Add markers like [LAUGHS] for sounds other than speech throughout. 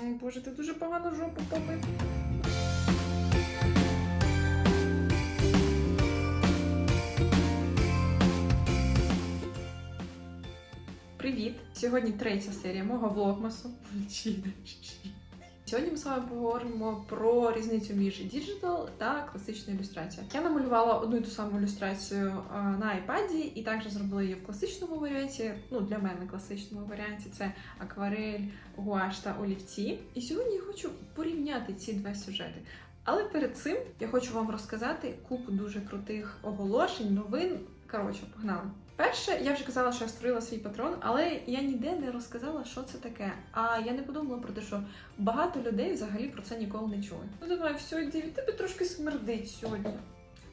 Боже, ти дуже погано жопу побив. Привіт! Сьогодні третя серія мого влогмасу. [LAUGHS] Сьогодні ми з вами поговоримо про різницю між діджитал та класичною ілюстрацією. Я намалювала одну і ту саму ілюстрацію на iPad і також зробила її в класичному варіанті. Ну, для мене класичному варіанті це акварель, гуаш та олівці. І сьогодні я хочу порівняти ці два сюжети. Але перед цим я хочу вам розказати купу дуже крутих оголошень, новин. Коротше, погнали. Перше, я вже казала, що я створила свій патрон, але я ніде не розказала, що це таке. А я не подумала про те, що багато людей взагалі про це ніколи не чули. Ну давай, все, йди, тебе трошки смердить сьогодні.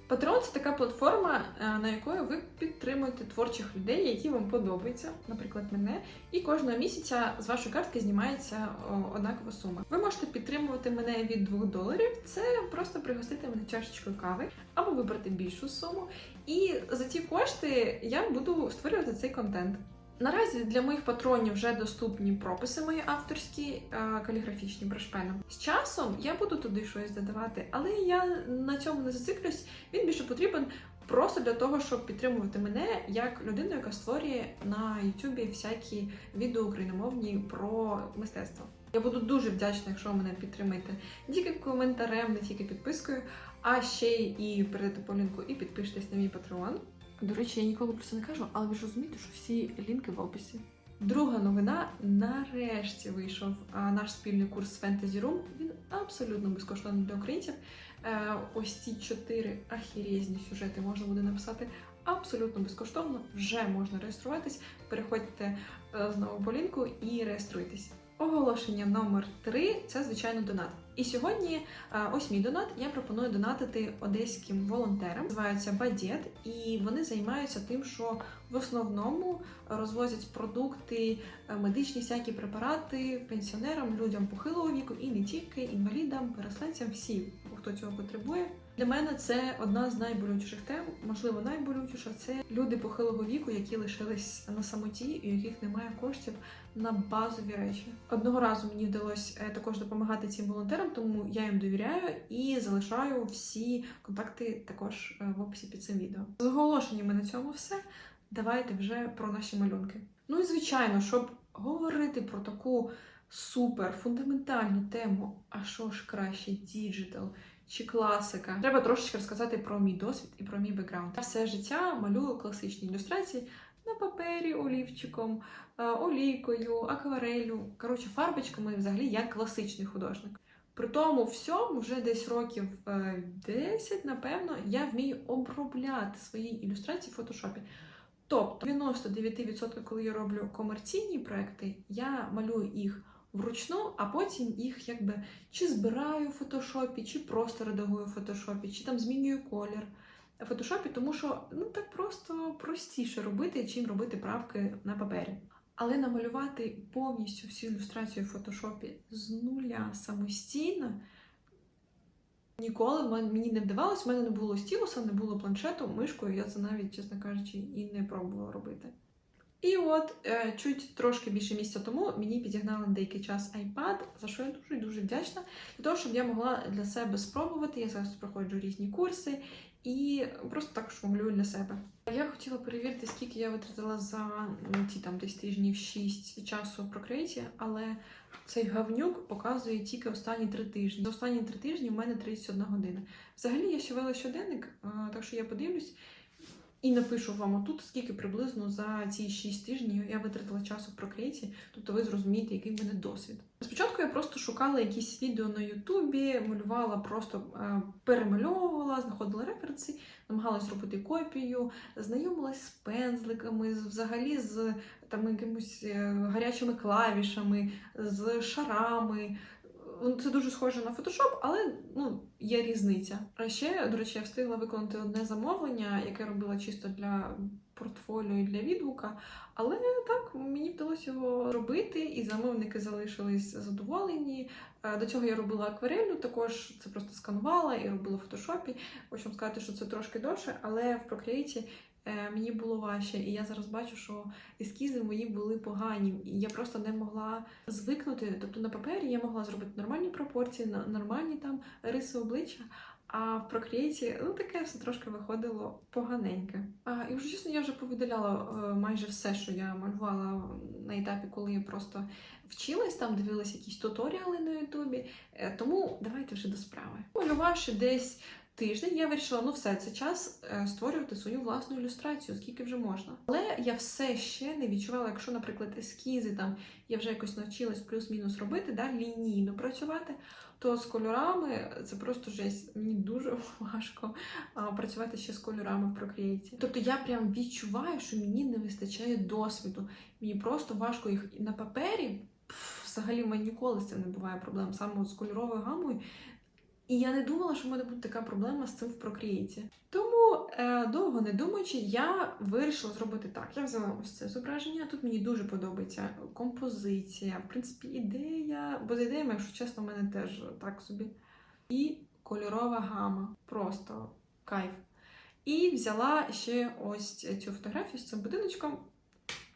Патрон це така платформа, е, на якої ви підтримуєте творчих людей, які вам подобаються, наприклад, мене. І кожного місяця з вашої картки знімається однакова сума. Ви можете підтримувати мене від 2 доларів. Це просто пригостити мене чашечкою кави або вибрати більшу суму. І за ці кошти я буду створювати цей контент. Наразі для моїх патронів вже доступні прописи мої авторські, е, каліграфічні брошпеном. З часом я буду туди щось додавати, але я на цьому не зациклюсь. Він більше потрібен просто для того, щоб підтримувати мене як людину, яка створює на Ютубі всякі відео україномовні про мистецтво. Я буду дуже вдячна, якщо мене підтримаєте не тільки коментарем, не тільки підпискою, а ще й перейдете по лінку і підпишитесь на мій патреон. До речі, я ніколи про це не кажу, але ви ж розумієте, що всі лінки в описі. Друга новина нарешті вийшов наш спільний курс Fantasy Room. Він абсолютно безкоштовний для українців. Е, ось ці чотири ахірезні сюжети можна буде написати абсолютно безкоштовно. Вже можна реєструватись. Переходьте е, знову по лінку і реєструйтесь. Оголошення номер 3 це звичайно донат. І сьогодні е, ось мій донат. Я пропоную донатити одеським волонтерам. Називаються Бадєт, і вони займаються тим, що в основному розвозять продукти, е, медичні всякі препарати пенсіонерам, людям похилого віку і не тільки інвалідам, переселенцям, всім, хто цього потребує. Для мене це одна з найболючіших тем, можливо, найболючіша це люди похилого віку, які лишились на самоті, у яких немає коштів на базові речі. Одного разу мені вдалося е, також допомагати цим волонтерам, тому я їм довіряю і залишаю всі контакти також е, в описі під цим відео. З оголошеннями на цьому все. Давайте вже про наші малюнки. Ну і звичайно, щоб говорити про таку супер фундаментальну тему, а що ж краще, діджитал чи класика, треба трошечки розказати про мій досвід і про мій бекграунд. Я все життя малюю класичні ілюстрації на папері олівчиком, е, олійкою, акварелю, коротше, фарбочками, взагалі як класичний художник. При тому всьому, вже десь років е, 10, напевно, я вмію обробляти свої ілюстрації в фотошопі. Тобто 99%, коли я роблю комерційні проекти, я малюю їх вручну, а потім їх якби чи збираю в фотошопі, чи просто редагую в фотошопі, чи там змінюю колір в фотошопі, тому що ну так просто простіше робити, чим робити правки на папері. Але намалювати повністю всю ілюстрацію в фотошопі з нуля самостійно ніколи в мен- мені не вдавалось. У мене не було стілуса, не було планшету, мишкою. Я це навіть, чесно кажучи, і не пробувала робити. І от е, чуть трошки більше місяця тому мені підігнали на деякий час iPad, за що я дуже дуже вдячна. Для того, щоб я могла для себе спробувати. Я зараз проходжу різні курси і просто також малюю для себе. Я хотіла перевірити, скільки я витратила за ну, ті там десь тижнів 6 часу в Procreate, але цей гавнюк показує тільки останні три тижні. За останні три тижні в мене 31 година. Взагалі я ще вела щоденник, так що я подивлюсь. І напишу вам отут, скільки приблизно за ці 6 тижнів я витратила часу в Procreate, тобто ви зрозумієте, який в мене досвід. Спочатку я просто шукала якісь відео на Ютубі, малювала, просто е, перемальовувала, знаходила референси, намагалась робити копію, знайомилась з пензликами, взагалі з там якимось е, гарячими клавішами, з шарами. Ну, Це дуже схоже на фотошоп, але ну, є різниця. А ще, до речі, я встигла виконати одне замовлення, яке робила чисто для портфоліо і для відгука. Але так мені вдалося його робити, і замовники залишились задоволені. Е, До цього я робила акварелью, також це просто сканувала і робила в фотошопі. Хочу сказати, що це трошки довше, але в е, мені було важче, і я зараз бачу, що ескізи мої були погані, і я просто не могла звикнути. Тобто на папері я могла зробити нормальні пропорції, нормальні там риси обличчя. А в Procreate, ну таке все трошки виходило поганеньке. А, і вже чесно, я вже повидаляла е, майже все, що я малювала на етапі, коли я просто вчилась, там дивилась якісь туторіали на Ютубі. Е, Тому давайте вже до справи. Малювавши десь тиждень, я вирішила, ну все, це час е, створювати свою власну ілюстрацію, скільки вже можна. Але я все ще не відчувала, якщо, наприклад, ескізи там я вже якось навчилась плюс-мінус робити, да, лінійно працювати. То з кольорами це просто жесть. Мені дуже [LAUGHS] важко а, працювати ще з кольорами в Procreate. Тобто я прям відчуваю, що мені не вистачає досвіду. Мені просто важко їх на папері. Взагалі в мене ніколи з цим не буває проблем саме з кольоровою гамою. І я не думала, що в мене буде така проблема з цим в Procreate. Тому, е, довго не думаючи, я вирішила зробити так. Я взяла ось це зображення. Тут мені дуже подобається композиція, в принципі, ідея, бо з ідеями, якщо чесно, в мене теж так собі. І кольорова гама. Просто кайф. І взяла ще ось цю фотографію з цим будиночком.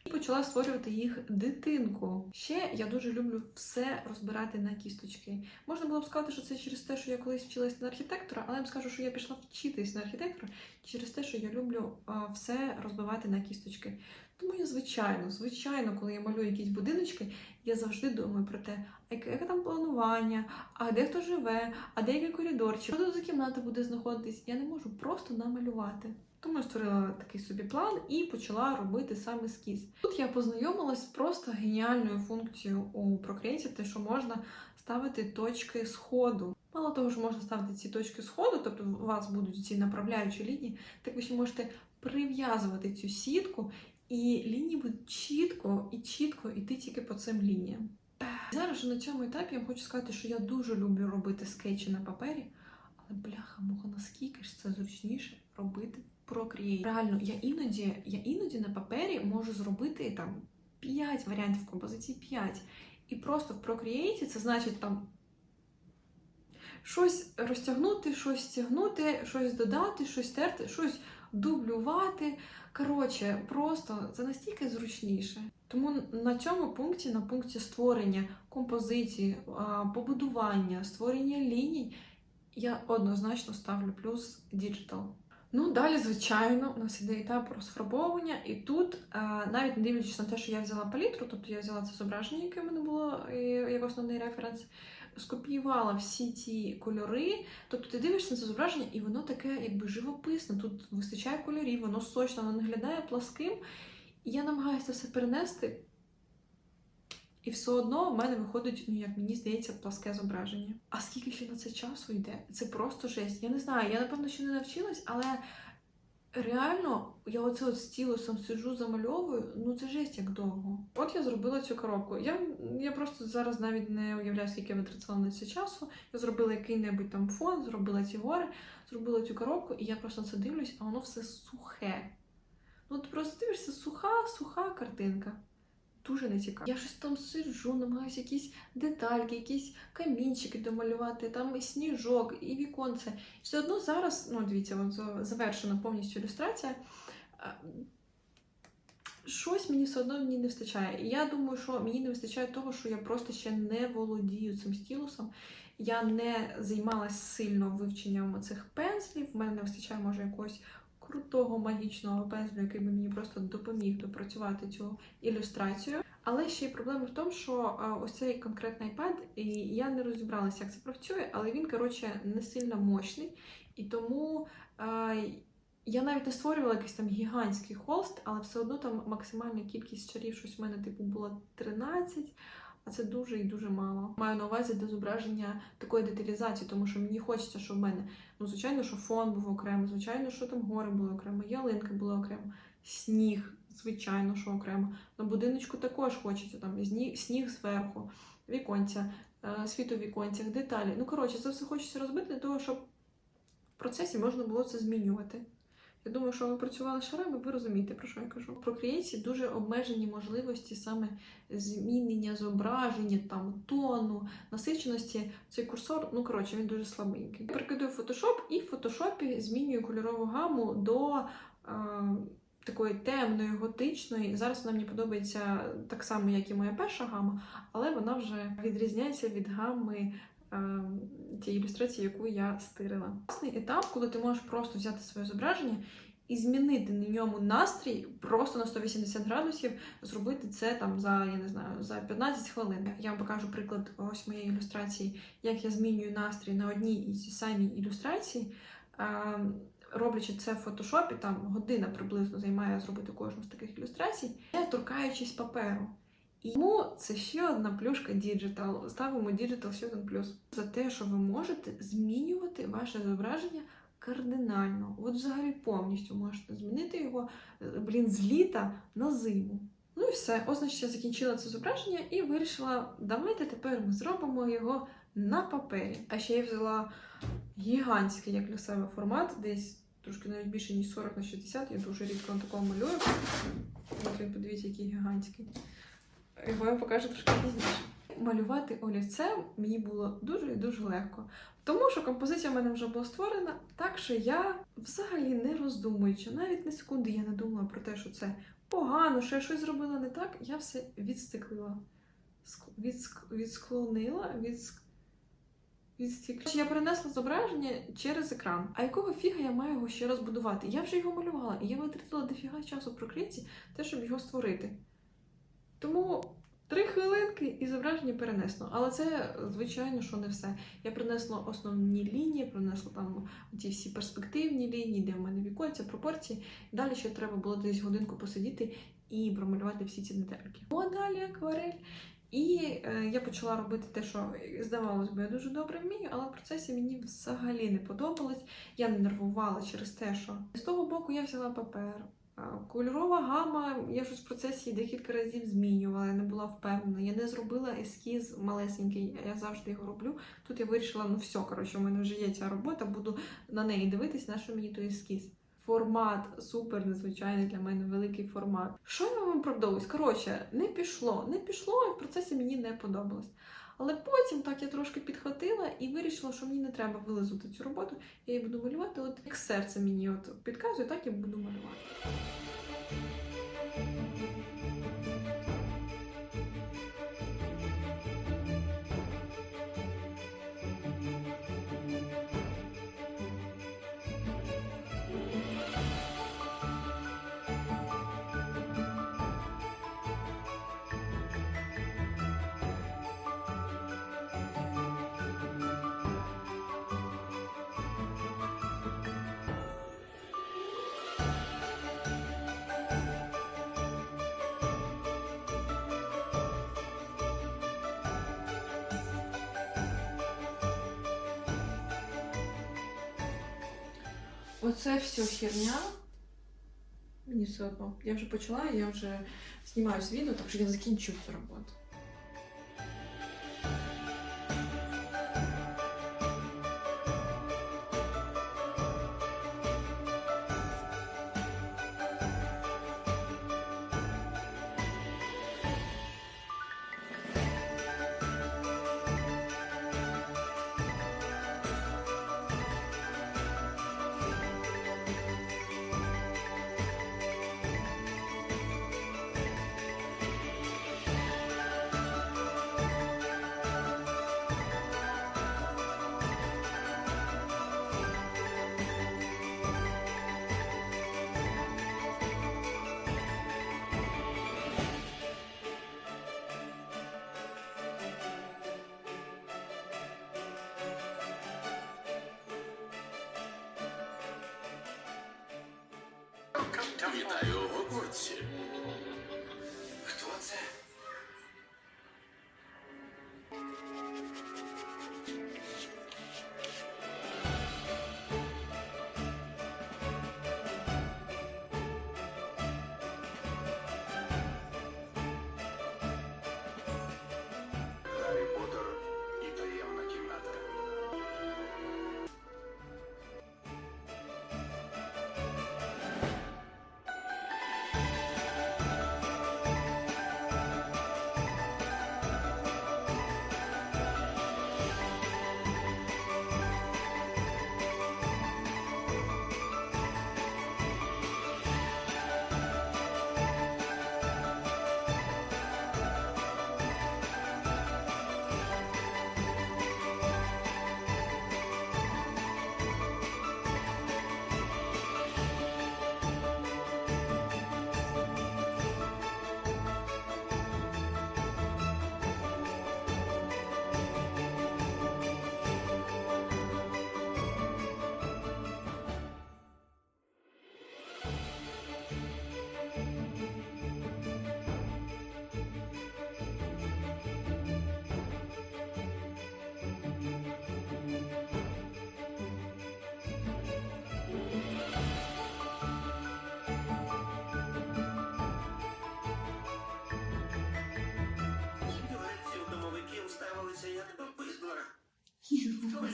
І почала створювати їх дитинку. Ще я дуже люблю все розбирати на кісточки. Можна було б сказати, що це через те, що я колись вчилась на архітектора, але я вам скажу, що я пішла вчитись на архітектора через те, що я люблю все розбивати на кісточки. Тому я, звичайно, звичайно, коли я малюю якісь будиночки, я завжди думаю про те, яке там планування, а де хто живе, а де який коридорчик, що за кімната буде знаходитись. Я не можу просто намалювати. Тому я створила такий собі план і почала робити сам ескіз. Тут я познайомилась з просто геніальною функцією у Procreate, те, що можна ставити точки сходу. Мало того, що можна ставити ці точки сходу, тобто у вас будуть ці направляючі лінії, так ви ще можете прив'язувати цю сітку, і лінії будуть чітко і чітко йти тільки по цим лініям. Зараз на цьому етапі я хочу сказати, що я дуже люблю робити скетчі на папері, але бляха, мого наскільки ж це зручніше робити Procreate. Реально, я іноді, я іноді на папері можу зробити там 5 варіантів композиції, 5. І просто в Procreate це значить там щось розтягнути, щось стягнути, щось додати, щось терти, щось дублювати. Коротше, просто це настільки зручніше. Тому на цьому пункті, на пункті створення композиції, побудування, створення ліній, я однозначно ставлю плюс діджитал. Ну, далі, звичайно, у нас іде етап розфарбовування, і тут, навіть не дивлячись на те, що я взяла палітру, тобто я взяла це зображення, яке в мене було е, як основний референс, скопіювала всі ці кольори. Тобто ти дивишся на це зображення, і воно таке якби живописне. Тут вистачає кольорів, воно сочно, воно виглядає пласким. І я намагаюся це все перенести. І все одно в мене виходить, ну як мені здається, пласке зображення. А скільки ще на це часу йде? Це просто жесть. Я не знаю, я напевно ще не навчилась, але реально я оце от стілусом сиджу, замальовую, ну це жесть як довго. От я зробила цю коробку. Я, я просто зараз навіть не уявляю, скільки я витратила на це часу. Я зробила який-небудь там фон, зробила ці гори, зробила цю коробку, і я просто на це дивлюсь, а воно все сухе. Ну, ти просто дивишся, суха, суха картинка. Дуже не цікаво. Я щось там сиджу, намагаюся якісь детальки, якісь камінчики домалювати, там і сніжок, і віконце. Все одно зараз, ну дивіться, завершена повністю ілюстрація. Щось мені все одно мені не вистачає. І я думаю, що мені не вистачає того, що я просто ще не володію цим стілусом. Я не займалась сильно вивченням цих пензлів. В мене не вистачає, може, якогось крутого магічного пензлю, який би мені просто допоміг допрацювати цю ілюстрацію. Але ще й проблема в тому, що а, ось цей конкретний iPad, і я не розібралася, як це працює, але він, коротше, не сильно мощний. І тому а, я навіть не створювала якийсь там гігантський холст, але все одно там максимальна кількість чарів, щось в мене типу було 13, а це дуже і дуже мало. Маю на увазі до зображення такої деталізації, тому що мені хочеться, щоб в мене, ну, звичайно, що фон був окремо, звичайно, що там гори були окремо, ялинки були окремо, сніг, звичайно, що окремо. На будиночку також хочеться там сніг зверху, віконця, е, світ у віконцях, деталі. Ну, коротше, це все хочеться розбити для того, щоб в процесі можна було це змінювати. Я думаю, що ви працювали шарами, ви розумієте, про що я кажу. В Procreate дуже обмежені можливості саме змінення зображення, там тону, насиченості. Цей курсор, ну коротше, він дуже слабенький. Я в Photoshop і в Photoshop змінюю кольорову гаму до е, такої темної, готичної. Зараз вона мені подобається так само, як і моя перша гама, але вона вже відрізняється від гами тієї ілюстрації, яку я стирила. Класний етап, коли ти можеш просто взяти своє зображення і змінити на ньому настрій просто на 180 градусів, зробити це там за я не знаю за 15 хвилин. Я вам покажу приклад ось моєї ілюстрації, як я змінюю настрій на одній і цій самій ілюстрації. Е, Роблячи це в фотошопі, там година приблизно займає зробити кожну з таких ілюстрацій, не торкаючись паперу. І тому це ще одна плюшка Digital. Ставимо Digital ще один плюс за те, що ви можете змінювати ваше зображення кардинально. От взагалі повністю можете змінити його, е, блін, з літа на зиму. Ну і все. Ось значить, закінчила це зображення і вирішила, давайте тепер ми зробимо його на папері. А ще я взяла гігантський, як для себе формат, десь трошки навіть більше, ніж 40 на 60. Я дуже рідко на такому малюю. От він, подивіться, який гігантський. Його я покажу трошки пізніше. Малювати олівцем мені було дуже і дуже легко. Тому що композиція в мене вже була створена, так що я взагалі не роздумуючи, навіть на секунди я не думала про те, що це погано, що я щось зробила не так, я все відстеклила. Ск- відск- Відсклонила, відск... відстік... Я перенесла зображення через екран. А якого фіга я маю його ще раз будувати? Я вже його малювала, і я витратила дофіга часу про клітці, те, щоб його створити. Тому три хвилинки і зображення перенесло. Але це, звичайно, що не все. Я принесла основні лінії, принесла там ті всі перспективні лінії, де в мене віконця, пропорції. Далі ще треба було десь годинку посидіти і промалювати всі ці детальки. О, далі акварель. І е, я почала робити те, що здавалось би, я дуже добре вмію, але в процесі мені взагалі не подобалось. Я не нервувала через те, що з того боку я взяла папер. Кольорова гама, я щось в процесі декілька разів змінювала, я не була впевнена. Я не зробила ескіз малесенький, я завжди його роблю. Тут я вирішила, ну все, коротше, у мене вже є ця робота, буду на неї дивитись, на що мені той ескіз. Формат супер незвичайний для мене великий формат. Що я вам оправдовуюсь? Коротше, не пішло, не пішло, і в процесі мені не подобалось. Але потім так я трошки підхватила і вирішила, що мені не треба вилизувати цю роботу. Я її буду малювати, от як серце мені от підказує, так я буду малювати. Оце все херня. Мені все одно. Я вже почала, я вже знімаю з відео, так що я закінчу цю роботу. Вітаю у Гогвартсі.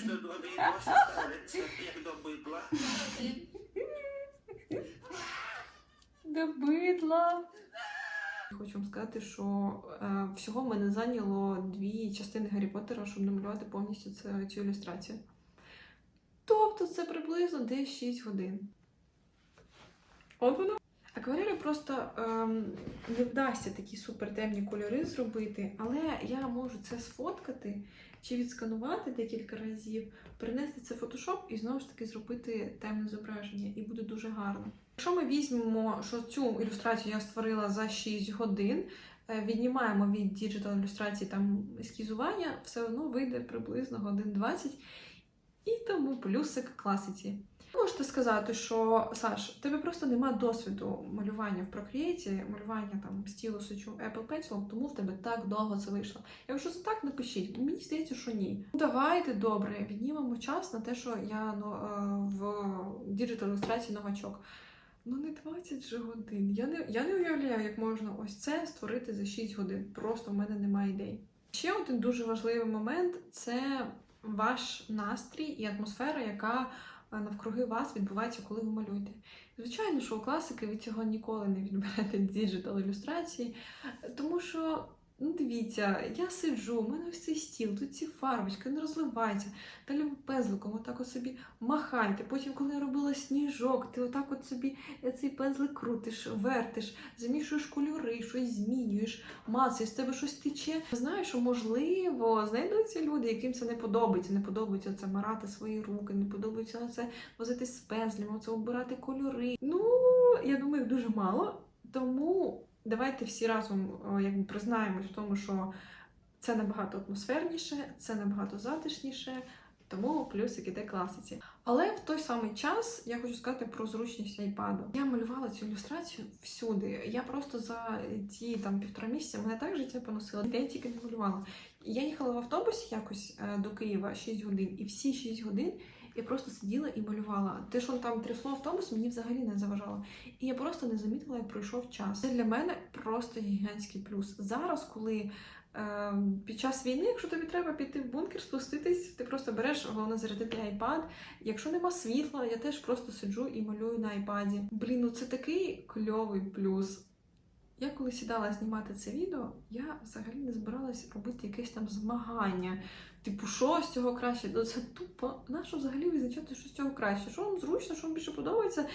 Ж до доброго [LAUGHS] ставиться, як до бидла? До бидла. Хочу вам сказати, що е, всього мене зайняло дві частини Гаррі Поттера, щоб намалювати повністю це, цю ілюстрацію. Тобто це приблизно десь 6 годин. От воно. Акварелі просто ем, не вдасться такі супертемні кольори зробити, але я можу це сфоткати чи відсканувати декілька разів, перенести це в фотошоп і знову ж таки зробити темне зображення, і буде дуже гарно. Якщо ми візьмемо, що цю ілюстрацію я створила за 6 годин, е, віднімаємо від діджитал ілюстрації там ескізування, все одно вийде приблизно годин 20, і тому плюсик класиці. Можете сказати, що Саш, тебе просто немає досвіду малювання в Procreate, малювання там стілусу чи Apple Pencil, тому в тебе так довго це вийшло. Якщо це так, напишіть. Мені здається, що ні. Ну, давайте добре, віднімемо час на те, що я ну, е, в діджитал ілюстрації новачок. Ну не 20 же годин. Я не, я не уявляю, як можна ось це створити за 6 годин. Просто в мене немає ідей. Ще один дуже важливий момент це ваш настрій і атмосфера, яка е, навкруги вас відбувається, коли ви малюєте. Звичайно, що у класики ви цього ніколи не відберете [LAUGHS] діджитал ілюстрації, тому що. Ну, дивіться, я сиджу, у мене ось цей стіл, тут ці фарбочки, не розливається. Далі пензликом отак от собі махайте. Потім, коли я робила сніжок, ти отак от собі цей пензлик крутиш, вертиш, замішуєш кольори, щось змінюєш, мацаєш, з тебе щось тече. Знаю, що можливо знайдуться люди, яким це не подобається. Не подобається це марати свої руки, не подобається це возити з пензлями, це обирати кольори. Ну, я думаю, дуже мало. Тому давайте всі разом якби признаємось в тому, що це набагато атмосферніше, це набагато затишніше, тому плюсик іде класиці. Але в той самий час я хочу сказати про зручність айпаду. Я малювала цю ілюстрацію всюди. Я просто за ті там півтора місяця мене так життя поносило. Де я тільки не малювала. Я їхала в автобусі якось е, до Києва 6 годин, і всі 6 годин я просто сиділа і малювала. Те, що там трясло автобус, мені взагалі не заважало. І я просто не замітила, як пройшов час. Це для мене просто гігантський плюс. Зараз, коли е, під час війни, якщо тобі треба піти в бункер, спуститись, ти просто береш головне зарядити айпад. Якщо нема світла, я теж просто сиджу і малюю на айпаді. Блін, ну це такий кльовий плюс. Я коли сідала знімати це відео, я взагалі не збиралась робити якесь там змагання. Типу, що з цього краще? Ну це тупо. Нащо взагалі визначати, що з цього краще? Що вам зручно, що вам більше подобається,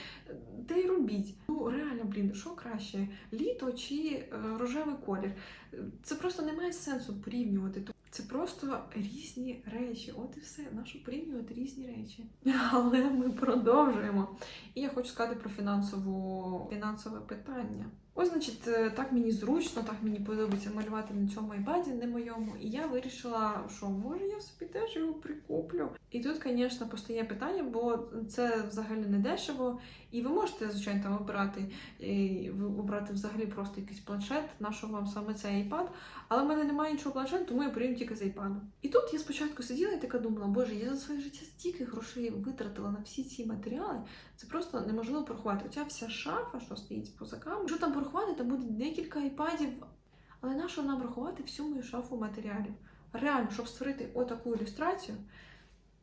те й робіть. Ну реально, блін, що краще? Літо чи е, рожевий колір? Це просто не має сенсу порівнювати. Це просто різні речі. От і все. Нащо порівнювати різні речі. [LAUGHS] Але ми продовжуємо. І я хочу сказати про фінансову фінансове питання. Ось, значить, е, так мені зручно, так мені подобається малювати на цьому айпаді, не моєму. І я вирішила, що може я собі теж його прикуплю. І тут, звісно, постає питання, бо це взагалі не дешево. І ви можете, звичайно, там обрати, е, обрати взагалі просто якийсь планшет, на що вам саме цей айпад. Але в мене немає іншого планшету, тому я порівнюю тільки з айпадом. І тут я спочатку сиділа і така думала, боже, я за своє життя стільки грошей витратила на всі ці матеріали. Це просто неможливо порахувати. Оця вся шафа, що стоїть поза камерою, що там порахувати, там буде декілька айпадів. Але на що нам рахувати всю мою шафу матеріалів? Реально, щоб створити отаку ілюстрацію,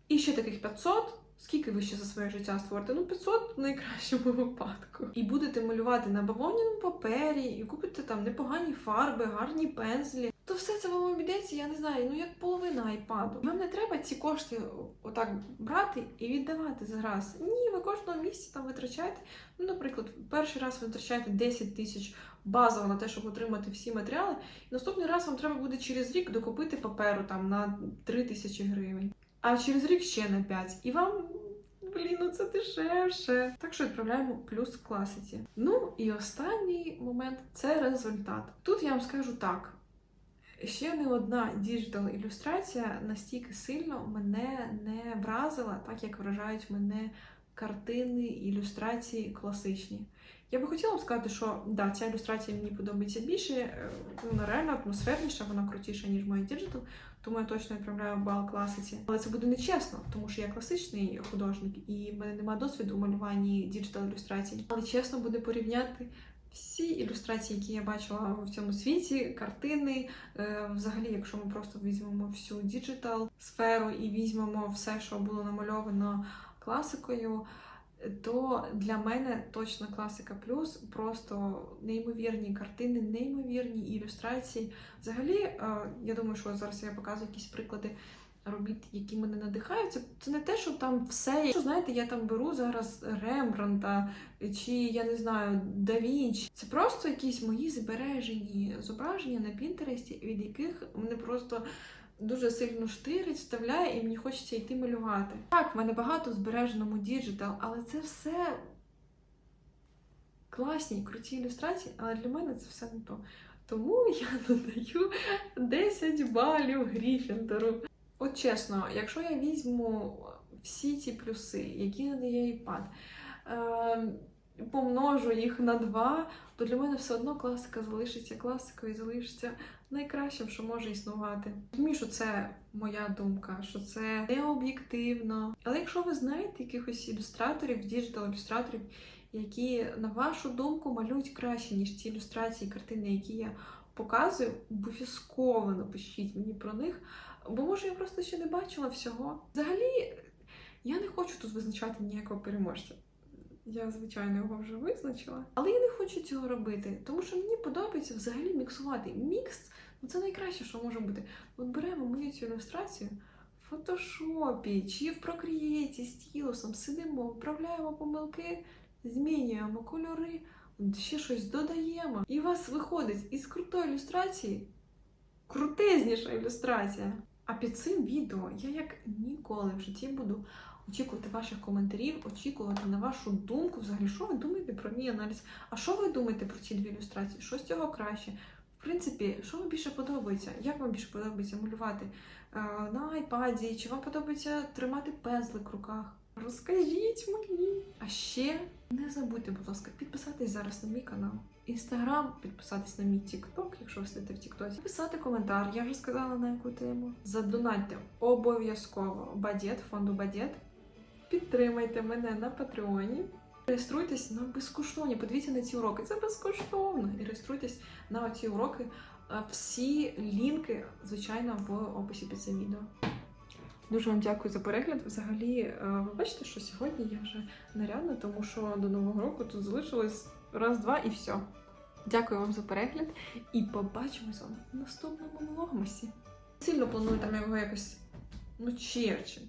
і ще таких 500, скільки ви ще за своє життя створите? Ну, 500 в найкращому випадку. І будете малювати на бавовняному папері, і купите там непогані фарби, гарні пензлі. То все це вам обійдеться, я не знаю, ну як половина айпаду. Вам не треба ці кошти отак брати і віддавати зараз. Ні, ви кожного місяця там витрачаєте. Ну, наприклад, перший раз ви витрачаєте 10 тисяч базово на те, щоб отримати всі матеріали. І наступний раз вам треба буде через рік докупити паперу там на 3 тисячі гривень, а через рік ще на 5. І вам. Блін, ну це дешевше. Так що відправляємо плюс класиці. Ну і останній момент це результат. Тут я вам скажу так. Ще не одна діджитал ілюстрація настільки сильно мене не вразила, так як вражають мене картини, ілюстрації класичні. Я би хотіла вам сказати, що да, ця ілюстрація мені подобається більше, е, вона реально атмосферніша, вона крутіша, ніж моя діджитал, тому я точно відправляю бал класиці. Але це буде нечесно, тому що я класичний художник і в мене немає досвіду у малюванні діджитал ілюстрацій. Але чесно буде порівняти Всі ілюстрації, які я бачила в цьому світі, картини, е, взагалі, якщо ми просто візьмемо всю діджитал сферу і візьмемо все, що було намальовано класикою, то для мене точно класика плюс, просто неймовірні картини, неймовірні ілюстрації. Взагалі, е, я думаю, що зараз я показую якісь приклади робіт, які мене надихають. Це, не те, що там все. Що знаєте, я там беру зараз Рембранта чи я не знаю Да. Це просто якісь мої збережені зображення на Пінтересті, від яких мене просто. Дуже сильно штирить, вставляє, і мені хочеться йти малювати. Так, в мене багато збереженому діджитал, але це все класні, круті ілюстрації, але для мене це все не то. Тому я [LAUGHS] надаю 10 балів Гріфіндору. От чесно, якщо я візьму всі ті плюси, які надає iPad, е, помножу їх на 2, то для мене все одно класика залишиться класикою і залишиться найкращим, що може існувати. Розумію, що це моя думка, що це не об'єктивно. Але якщо ви знаєте якихось ілюстраторів, діджитал-ілюстраторів, які, на вашу думку, малюють краще, ніж ті ілюстрації, картини, які я показую, обов'язково напишіть мені про них. Бо може я просто ще не бачила всього. Взагалі, я не хочу тут визначати ніякого переможця. Я, звичайно, його вже визначила. Але я не хочу цього робити, тому що мені подобається взагалі міксувати. Мікс ну, це найкраще, що може бути. От беремо мою цю ілюстрацію в фотошопі чи в Procreate з стілусом, сидимо, вправляємо помилки, змінюємо кольори, ще щось додаємо. І у вас виходить із крутої ілюстрації крутезніша ілюстрація. А під цим відео я як ніколи в житті буду очікувати ваших коментарів, очікувати на вашу думку. Взагалі, що ви думаєте про мій аналіз? А що ви думаєте про ці дві ілюстрації? Що з цього краще? В принципі, що вам більше подобається? Як вам більше подобається малювати е, на айпаді? Чи вам подобається тримати пензлик в руках? Розкажіть мені. А ще не забудьте, будь ласка, підписатись зараз на мій канал. Інстаграм, підписатись на мій Тікток, якщо ви сидите в Тіктоці. Писати коментар, я вже сказала на яку тему. Задонатьте обов'язково бадєт, фонду бадєт. Підтримайте мене на Патреоні. Реєструйтесь на безкоштовні. Подивіться на ці уроки. Це безкоштовно. І реєструйтесь на ці уроки. Е, Всі лінки, звичайно, в описі під цим відео. Дуже вам дякую за перегляд. Взагалі, е, ви бачите, що сьогодні я вже нарядна, тому що до нового року тут залишилось раз-два і все. Дякую вам за перегляд і побачимось з вами в наступному влогмасі. Сильно планую там його якось ну черче.